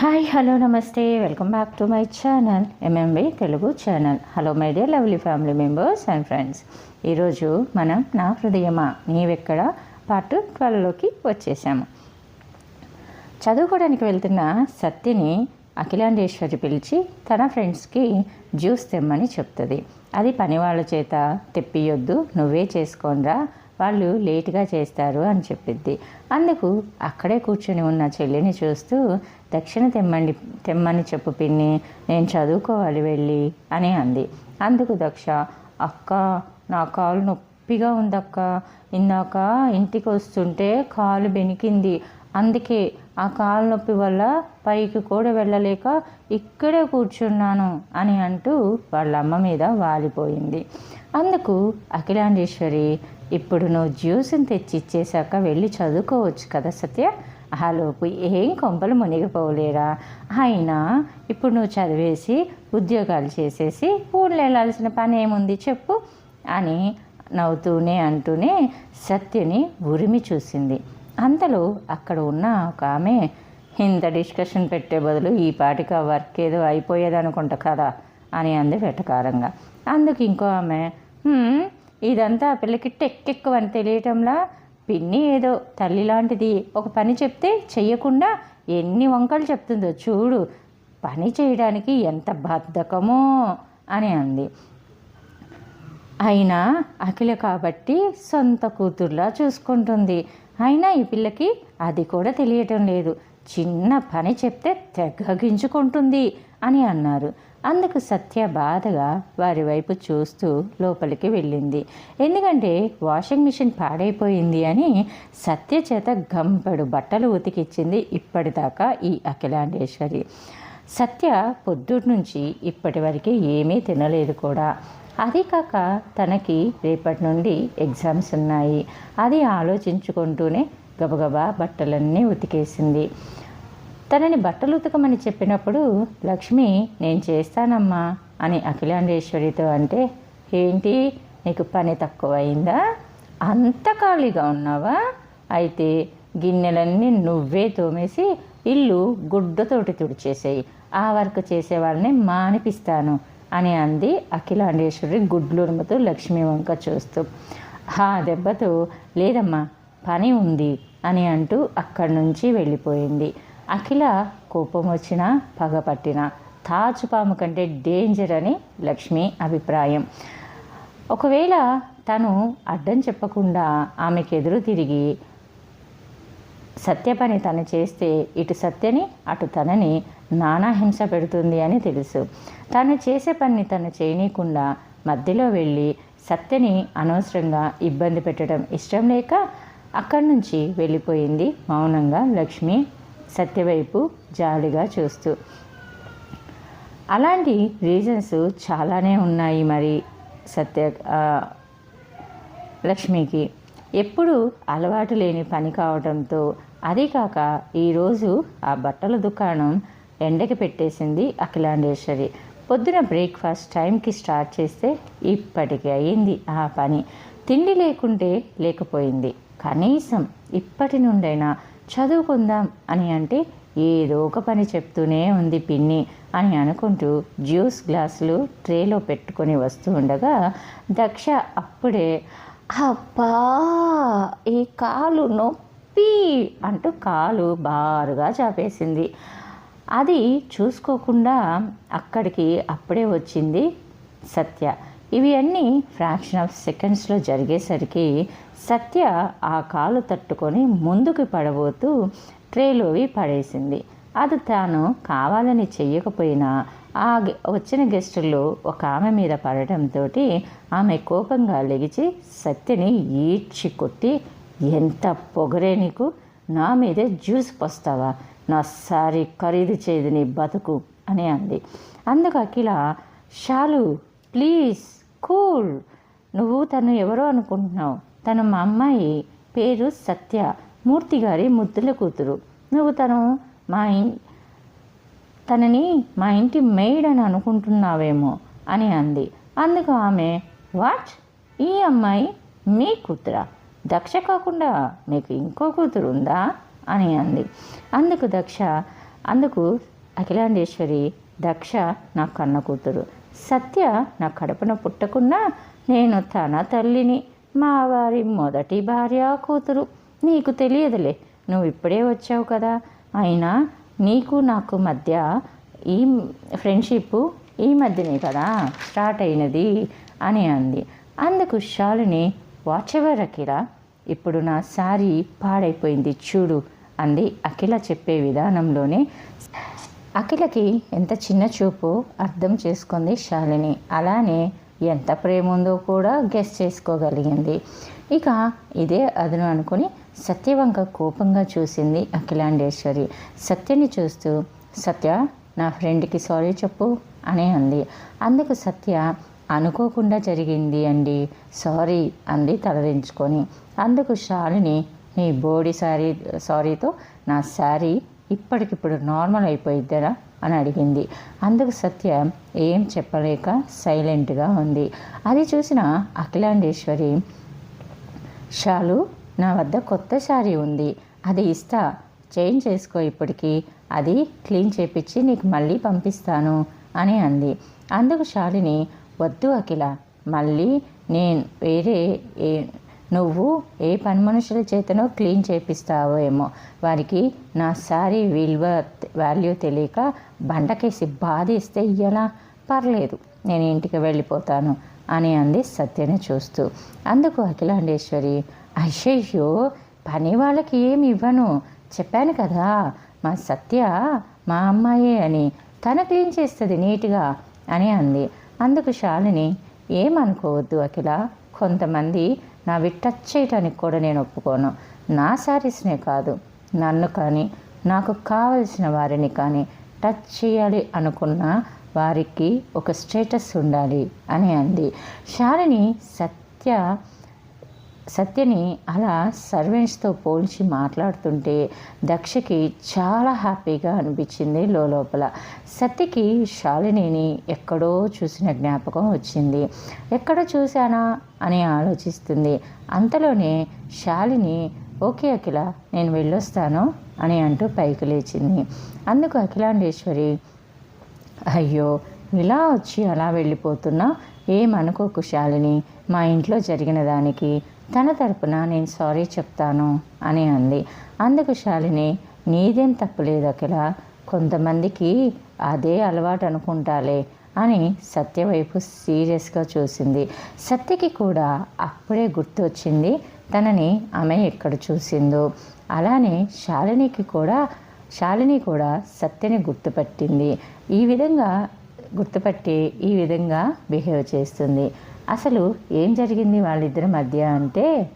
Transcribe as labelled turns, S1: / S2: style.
S1: Hi hello నమస్తే. Welcome back to my channel MMB Telugu channel. Hello my dear lovely family members and friends. ఈరోజు మనం నా హృదయమా? నీవెక్కడ? Part ట్వెల్వ్లోకి వచ్చేసాము. చదువుకోవడానికి వెళ్తున్న సత్యని అఖిలాండేశ్వరి పిలిచి తన ఫ్రెండ్స్కి జ్యూస్ తెమ్మని చెప్తుంది. అది పని వాళ్ళ చేత తెప్పియొద్దు నువ్వే చేసుకోనరా వాళ్ళు లేటుగా చేస్తారు అని చెప్పిద్ది. అందుకు అక్కడే కూర్చొని ఉన్న చెల్లిని చూస్తూ దక్షిణ తెమ్మండి తెమ్మని చెప్పు పిన్ని నేను చదువుకోవాలి వెళ్ళి అని అంది. అందుకు దక్ష అక్క నా కాలు నొప్పిగా ఉందక్క ఇందాక ఇంటికి వస్తుంటే కాలు బెనికింది. అందుకే ఆ కాలు నొప్పి వల్ల పైకి కూడా వెళ్ళలేక ఇక్కడే కూర్చున్నాను అని అంటూ వాళ్ళ అమ్మ మీద వాలిపోయింది. అందుకు అఖిలాండేశ్వరి ఇప్పుడు నువ్వు జ్యూస్ని తెచ్చి ఇచ్చేశాక వెళ్ళి చదువుకోవచ్చు కదా సత్య? ఆలోపు ఏం కొంపలు మునిగిపోలేరా అయినా ఇప్పుడు నువ్వు చదివేసి ఉద్యోగాలు చేసేసి ఊళ్ళో వెళ్ళాల్సిన పని ఏముంది చెప్పు అని నవ్వుతూనే అంటూనే సత్యని ఉరిమి చూసింది. అంతలో అక్కడ ఉన్న ఒక ఆమె ఇంత డిస్కషన్ పెట్టే బదులు ఈ పాటికి ఆ వర్క్ ఏదో అయిపోయేది అనుకుంటా కదా? అని అంది వెటకారంగా. అందుకు ఇంకో ఆమె ఇదంతా ఆ పిల్లకి టెక్కెక్కువ అని తెలియటంలా పిన్ని ఏదో తల్లి లాంటిది. ఒక పని చెప్తే చెయ్యకుండా ఎన్ని వంకలు చెప్తుందో చూడు. పని చేయడానికి ఎంత బద్ధకమో అని అంది. అయినా అఖిల కాబట్టి సొంత కూతుర్లా చూసుకుంటుంది. అయినా ఈ పిల్లకి అది కూడా తెలియటం లేదు. చిన్న పని చెప్తే తెగగించుకుంటుంది అని అన్నారు. అందుకు సత్య బాధగా వారి వైపు చూస్తూ లోపలికి వెళ్ళింది. ఎందుకంటే వాషింగ్ మిషన్ పాడైపోయింది అని సత్య చేత గంపెడు బట్టలు ఉతికిచ్చింది ఇప్పటిదాకా ఈ అఖిలాండేశ్వరి. సత్య పొద్దుటి నుంచి ఇప్పటి వరకు ఏమీ తినలేదు కూడా. అది కాక తనకి రేపటి నుండి ఎగ్జామ్స్ ఉన్నాయి. అది ఆలోచించుకుంటూనే గబగబా బట్టలన్నీ ఉతికేసింది. తనని బట్టలు ఉతకమని చెప్పినప్పుడు లక్ష్మి నేను చేస్తానమ్మా అని అఖిలాండేశ్వరితో అంటే ఏంటి నీకు పని తక్కువైందా? అంత ఖాళీగా ఉన్నావా? అయితే గిన్నెలన్నీ నువ్వే తోమేసి ఇల్లు గుడ్డతోటి తుడిచేసేయి. ఆ వర్క్ చేసే వాళ్ళని మానిపిస్తాను అని అంది అఖిలాండేశ్వరి గుడ్లురుముతూ లక్ష్మి వంక చూస్తూ. ఆ దెబ్బతో లేదమ్మా పని ఉంది అని అంటూ అక్కడి నుంచి వెళ్ళిపోయింది. అఖిల కోపం వచ్చినా పగపట్టిన తాచుపాము కంటే డేంజర్ అని లక్ష్మి అభిప్రాయం. ఒకవేళ తను అడ్డం చెప్పకుండా ఆమెకు ఎదురు తిరిగి సత్య పని తను చేస్తే ఇటు సత్యని అటు తనని నానా హింస పెడుతుంది అని తెలుసు. తను చేసే పని తను చేయనీయకుండా మధ్యలో వెళ్ళి సత్యని అనవసరంగా ఇబ్బంది పెట్టడం ఇష్టం లేక అక్కడి నుంచి వెళ్ళిపోయింది మౌనంగా లక్ష్మి సత్యవైపు జాలిగా చూస్తూ. అలాంటి రీజన్స్ చాలానే ఉన్నాయి మరి సత్య లక్ష్మికి. ఎప్పుడు అలవాటు లేని పని కావడంతో అదే కాక ఈరోజు ఆ బట్టల దుకాణం ఎండకి పెట్టేసింది అఖిలాండేశ్వరి. పొద్దున బ్రేక్ఫాస్ట్ టైంకి స్టార్ట్ చేస్తే ఇప్పటికి అయింది ఆ పని. తిండి లేకుంటే లేకపోయింది. కనీసం ఇప్పటి నుండైనా చదువుకుందాం అని అంటే ఏదో ఒక పని చెప్తూనే ఉంది పిన్ని అని అనుకుంటూ జ్యూస్ గ్లాసులు ట్రేలో పెట్టుకొని వస్తూ ఉండగా దక్ష అప్పుడే అబ్బా ఈ కాలు నొప్పి అంటూ కాలు బారుగా చాపేసింది. అది చూసుకోకుండా అక్కడికి అప్పుడే వచ్చింది సత్య. ఇవి అన్నీ ఫ్రాక్షన్ ఆఫ్ సెకండ్స్లో జరిగేసరికి సత్య ఆ కాలు తట్టుకొని ముందుకు పడబోతూ ట్రేలోవి పడేసింది. అది తాను కావాలని చెయ్యకపోయినా ఆ గె- వచ్చిన గెస్టుల్లో ఒక ఆమె మీద పడటంతో ఆమె కోపంగా లెగిచి సత్యని ఈడ్చి కొట్టి ఎంత పొగరే నీకు? నా మీదే జ్యూస్ పోస్తావా? నా సారీ ఖరీదు చేయదు నీ బతుకు అని అంది. అందుకు అఖిల షాలు ప్లీజ్ కూల్ నువ్వు తను ఎవరో అనుకుంటున్నావు. తను మా అమ్మాయి పేరు సత్య. మూర్తి గారి ముద్దుల కూతురు. నువ్వు తను మా ఇన్ తనని మా ఇంటి మెయిడ్ అని అనుకుంటున్నావేమో అని అంది. అందుకు ఆమె వాట్? ఈ అమ్మాయి మీ కూతురా? దక్ష కాకుండా మీకు ఇంకో కూతురు ఉందా? అని అంది. అందుకు దక్ష అందుకు అఖిలాండేశ్వరి దక్ష నా కన్న కూతురు. సత్య నా కడుపున పుట్టకున్నా నేను తన తల్లిని మా వారి మొదటి భార్య కూతురు. నీకు తెలియదులే నువ్వు ఇప్పుడే వచ్చావు కదా. అయినా నీకు నాకు మధ్య ఈ ఫ్రెండ్షిప్ ఈ మధ్యనే కదా స్టార్ట్ అయినది అని అంది. అందుకు శాలిని వాచ్ అఖిల? ఇప్పుడు నా సారీ పాడైపోయింది చూడు అంది అఖిల చెప్పే విధానంలోనే. అఖిలకి ఎంత చిన్న చూపు అర్థం చేసుకుంది శాలిని. అలానే ఎంత ప్రేమ ఉందో కూడా గెస్ చేసుకోగలిగింది. ఇక ఇదే అదను అనుకుని సత్యవంక కోపంగా చూసింది అఖిలాండేశ్వరి. సత్యని చూస్తూ సత్య నా ఫ్రెండ్కి సారీ చెప్పు అని అంది. అందుకు సత్య అనుకోకుండా జరిగింది అండి సారీ అంది తలదించుకొని. అందుకు శాలిని నీ బోడి సారీ సారీతో నా శారీ ఇప్పటికిప్పుడు నార్మల్ అయిపోయిద్దరా అని అడిగింది. అందుకు సత్య ఏం చెప్పలేక సైలెంట్గా ఉంది. అది చూసిన అఖిలాండేశ్వరి షాలు నా వద్ద కొత్త శారీ ఉంది. అది ఇస్తా. చేంజ్ చేసుకో ఇప్పటికి. అది క్లీన్ చేపించి నీకు మళ్ళీ పంపిస్తాను అని అంది. అందుకు శాలిని వద్దు అఖిల. మళ్ళీ నేను వేరే ఏ నువ్వు ఏ పని మనుషుల చేతనో క్లీన్ చేపిస్తావో ఏమో. వారికి నా సారీ విలువ వాల్యూ తెలియక బండకేసి బాధేస్తే ఎలా? పర్లేదు నేను ఇంటికి వెళ్ళిపోతాను అని అంది సత్యని చూస్తూ. అందుకు అఖిలాండేశ్వరి అయ్యయ్యో పని వాళ్ళకి ఏమి ఇవ్వను? చెప్పాను కదా మా సత్య మా అమ్మాయే అని తన క్లీన్ చేస్తుంది నీట్గా అని అంది. అందుకు శాలిని ఏమనుకోవద్దు అఖిల కొంతమంది నావి టచ్ చేయటానికి కూడా నేను ఒప్పుకోను. నా శారీస్నే కాదు నన్ను కానీ నాకు కావలసిన వారిని కానీ టచ్ చేయాలి అనుకున్న వారికి ఒక స్టేటస్ ఉండాలి అని అంది. శాలిని సత్య సత్యని అలా సర్వెంట్స్తో పోల్చి మాట్లాడుతుంటే దక్షకి చాలా హ్యాపీగా అనిపించింది లోపల సత్యకి శాలినిని ఎక్కడో చూసిన జ్ఞాపకం వచ్చింది. ఎక్కడ చూశానా అని ఆలోచిస్తుంది. అంతలోనే శాలిని ఓకే అఖిల నేను వెళ్ళొస్తాను అని అంటూ పైకి లేచింది. అందుకు అఖిలాండేశ్వరి అయ్యో ఇలా వచ్చి అలా వెళ్ళిపోతున్నా? ఏమనుకోకు శాలిని మా ఇంట్లో జరిగిన దానికి తన తరపున నేను సారీ చెప్తాను అని అంది. అందుకు శాలిని నీదేం తప్పులేదు అఖిల. కొంతమందికి అదే అలవాటు అనుకుంటాలే అని సత్య వైపు సీరియస్గా చూసింది. సత్యకి కూడా అప్పుడే గుర్తు వచ్చింది తనని ఆమె ఎక్కడ చూసిందో. అలానే శాలినికి కూడా శాలిని కూడా సత్యని గుర్తుపట్టింది. ఈ విధంగా గుర్తుపట్టి ఈ విధంగా బిహేవ్ చేస్తుంది. అసలు ఏం జరిగింది వాళ్ళిద్దరి మధ్య అంటే